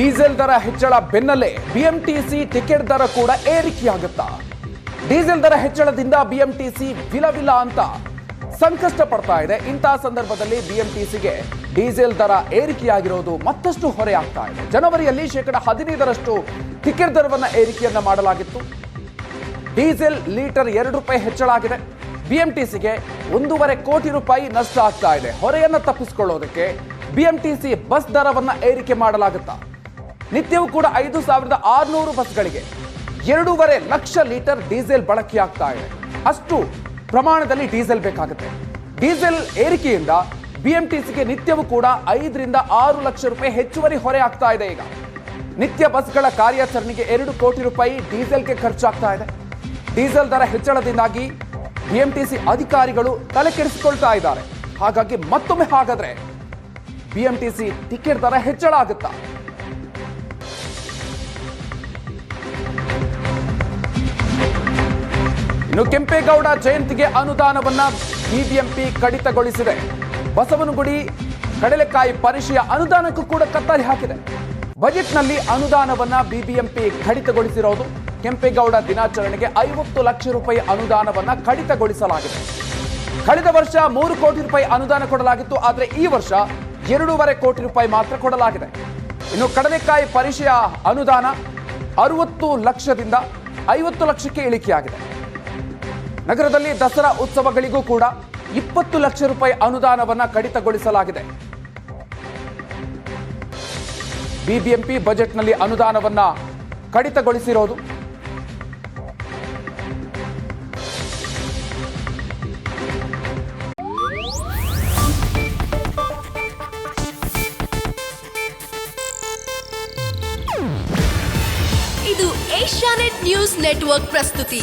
Diesel ದರ ಹೆಚ್ಚಳ ಬೆನ್ನಲ್ಲೇ ಬಿಎಂಟಿಸಿ ಟಿಕೆಟ್ ದರ ಕೂಡ ಏರಿಕೆಯಾಗುತ್ತಾ? ಡೀಸೆಲ್ ದರ ಹೆಚ್ಚಳದಿಂದ ಬಿಎಂಟಿಸಿ ವಿಲವಿಲ್ಲ ಅಂತ ಸಂಕಷ್ಟ ಪಡ್ತಾ ಇದೆ. ಇಂತಹ ಸಂದರ್ಭದಲ್ಲಿ ಬಿಎಂಟಿಸಿಗೆ ಡೀಸೆಲ್ ದರ ಏರಿಕೆಯಾಗಿರೋದು ಮತ್ತಷ್ಟು ಹೊರೆ ಆಗ್ತಾ ಇದೆ. ಜನವರಿಯಲ್ಲಿ ಶೇಕಡ ಹದಿನೈದರಷ್ಟು ಟಿಕೆಟ್ ದರವನ್ನು ಏರಿಕೆಯನ್ನ ಮಾಡಲಾಗಿತ್ತು. ಡೀಸೆಲ್ ಲೀಟರ್ ಎರಡು ರೂಪಾಯಿ ಹೆಚ್ಚಳ ಆಗಿದೆ. ಬಿಎಂಟಿಸಿಗೆ ಒಂದೂವರೆ ಕೋಟಿ ರೂಪಾಯಿ ನಷ್ಟ ಆಗ್ತಾ ಇದೆ. ಹೊರೆಯನ್ನು ತಪ್ಪಿಸಿಕೊಳ್ಳೋದಕ್ಕೆ ಬಿಎಂಟಿಸಿ ಬಸ್ ದರವನ್ನು ಏರಿಕೆ ಮಾಡಲಾಗುತ್ತಾ? ನಿತ್ಯವೂ ಕೂಡ ಐದು ಸಾವಿರದ ಆರುನೂರು ಬಸ್ಗಳಿಗೆ ಎರಡೂವರೆ ಲಕ್ಷ ಲೀಟರ್ ಡೀಸೆಲ್ ಬಳಕೆಯಾಗ್ತಾ ಇದೆ. ಅಷ್ಟು ಪ್ರಮಾಣದಲ್ಲಿ ಡೀಸೆಲ್ ಬೇಕಾಗುತ್ತೆ. ಡೀಸೆಲ್ ಏರಿಕೆಯಿಂದ ಬಿಎಂಟಿಸಿಗೆ ನಿತ್ಯವೂ ಕೂಡ ಐದರಿಂದ ಆರು ಲಕ್ಷ ರೂಪಾಯಿ ಹೆಚ್ಚುವರಿ ಹೊರೆ ಆಗ್ತಾ ಇದೆ ಈಗ. ನಿತ್ಯ ಬಸ್ಗಳ ಕಾರ್ಯಾಚರಣೆಗೆ ಎರಡು ಕೋಟಿ ರೂಪಾಯಿ ಡೀಸೆಲ್ಗೆ ಖರ್ಚಾಗ್ತಾ ಇದೆ. ಡೀಸೆಲ್ ದರ ಹೆಚ್ಚಳದಿಂದಾಗಿ ಬಿಎಂಟಿಸಿ ಅಧಿಕಾರಿಗಳು ತಲೆ ಕೆಡಿಸಿಕೊಳ್ತಾ ಇದ್ದಾರೆ. ಹಾಗಾಗಿ ಮತ್ತೊಮ್ಮೆ ಹಾಗಾದ್ರೆ ಬಿಎಂಟಿಸಿ ಟಿಕೆಟ್ ದರ ಹೆಚ್ಚಳ ಆಗುತ್ತಾ? ಇನ್ನು ಕೆಂಪೇಗೌಡ ಜಯಂತಿಗೆ ಅನುದಾನವನ್ನ ಬಿಬಿಎಂಪಿ ಕಡಿತಗೊಳಿಸಿದೆ. ಬಸವನಗುಡಿ, ಕಡಲೆಕಾಯಿ ಪರಿಷೆಯ ಅನುದಾನಕ್ಕೂ ಕೂಡ ಕತ್ತರಿ ಹಾಕಿದೆ. ಬಜೆಟ್ನಲ್ಲಿ ಅನುದಾನವನ್ನ ಬಿಬಿಎಂಪಿ ಕಡಿತಗೊಳಿಸಿರೋದು. ಕೆಂಪೇಗೌಡ ದಿನಾಚರಣೆಗೆ ಐವತ್ತು ಲಕ್ಷ ರೂಪಾಯಿ ಅನುದಾನವನ್ನ ಕಡಿತಗೊಳಿಸಲಾಗಿದೆ. ಕಳೆದ ವರ್ಷ ಮೂರು ಕೋಟಿ ರೂಪಾಯಿ ಅನುದಾನ ಕೊಡಲಾಗಿತ್ತು. ಆದರೆ ಈ ವರ್ಷ ಎರಡೂವರೆ ಕೋಟಿ ರೂಪಾಯಿ ಮಾತ್ರ ಕೊಡಲಾಗಿದೆ. ಇನ್ನು ಕಡಲೆಕಾಯಿ ಪರಿಷೆಯ ಅನುದಾನ ಅರುವತ್ತು ಲಕ್ಷದಿಂದ ಐವತ್ತು ಲಕ್ಷಕ್ಕೆ ಇಳಿಕೆಯಾಗಿದೆ. ನಗರದಲ್ಲಿ ದಸರಾ ಉತ್ಸವಗಳಿಗೂ ಕೂಡ ಇಪ್ಪತ್ತು ಲಕ್ಷ ರೂಪಾಯಿ ಅನುದಾನವನ್ನು ಕಡಿತಗೊಳಿಸಲಾಗಿದೆ. ಬಿಬಿಎಂಪಿ ಬಜೆಟ್ನಲ್ಲಿ ಅನುದಾನವನ್ನ ಕಡಿತಗೊಳಿಸಿರೋದು. ಇದು ಏಷ್ಯಾನೆಟ್ ನ್ಯೂಸ್ ನೆಟ್ವರ್ಕ್ ಪ್ರಸ್ತುತಿ.